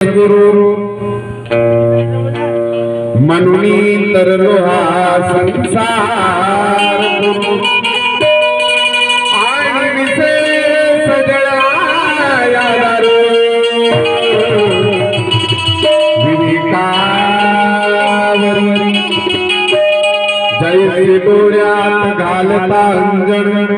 गुरु म्हणून तरलो हा संसार आणि विशेष सगळा दारू विवेकावरी जैसे डोळ्यात घालता अंजन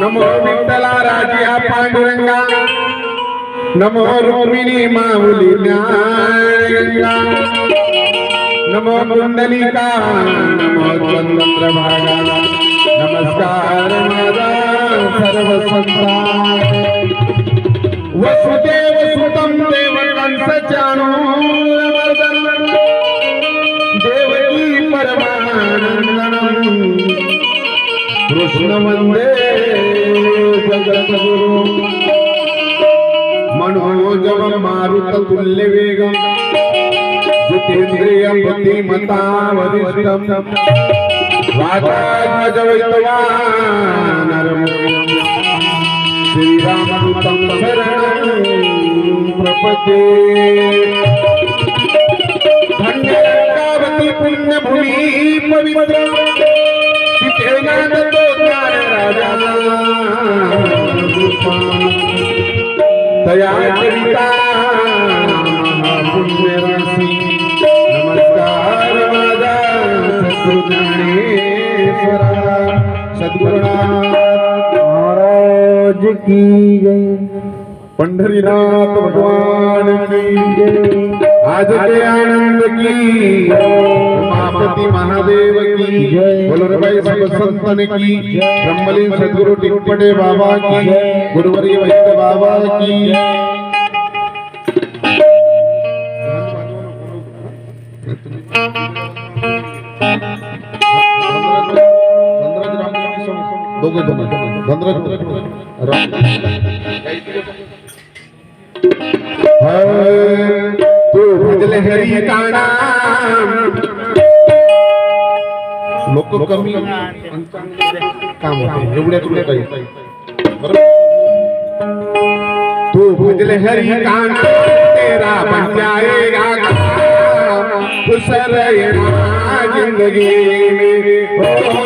नमो विठ्ठला राजिया पांडुरंगा। नमो रोमिणी माऊली ज्ञानगंगा नमो कुंडलिका, नमो चंद्रभागा नमस्कार माझा सर्व संता मनोजव मारुत तुल्य वेग जितेंद्रिय बुद्धिमता वरिष्ठम श्रीरामदूतं शरणं प्रपदे धन्यरंगावती पुण्यभूमी नमस्कार माझा सद्गुरुज्ञानेश्वरा महाराज की जय। पंढरीनाथ भगवान की जय। आज के आनंद की। उमापति महादेव की। बोलरबाई सब संतन की। ब्रह्मलीन सदगुरु टिकपटे बाबा की। गुरुवरी वैद्य बाबा की। दोघे धनराज राम। हरी का नाम लोक कमी काम होते एवढ्या तुला काही? तू भजले हरी का नाम तेरा बन जाएगा खुश रहेगा ज़िंदगी में।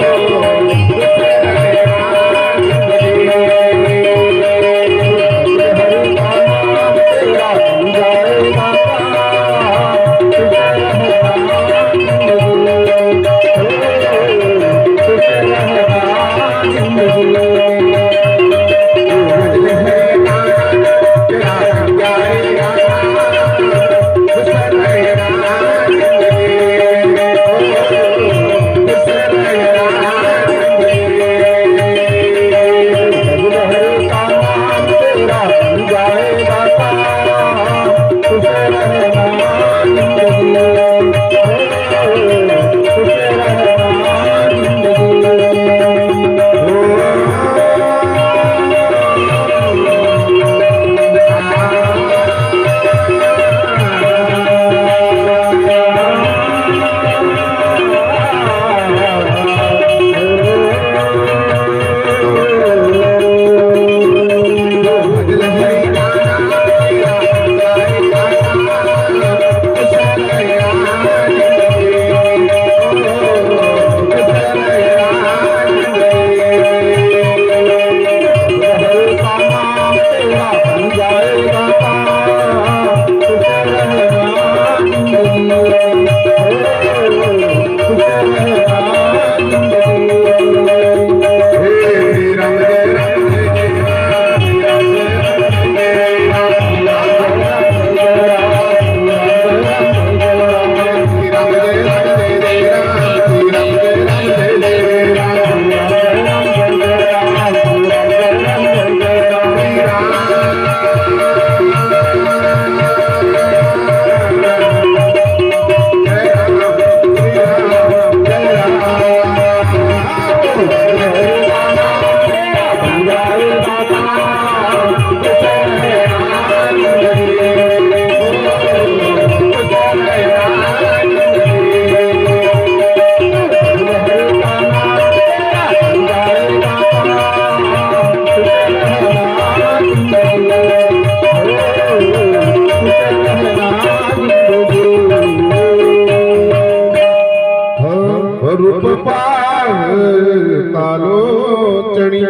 कालोचणी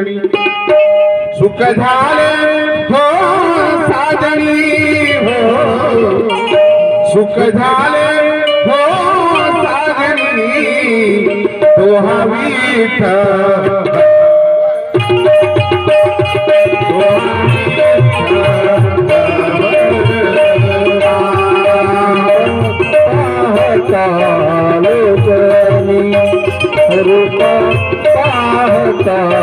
सुख झाले हो साजणी हो। सुख झाले हो साजणी तो हा ಮಾತಾ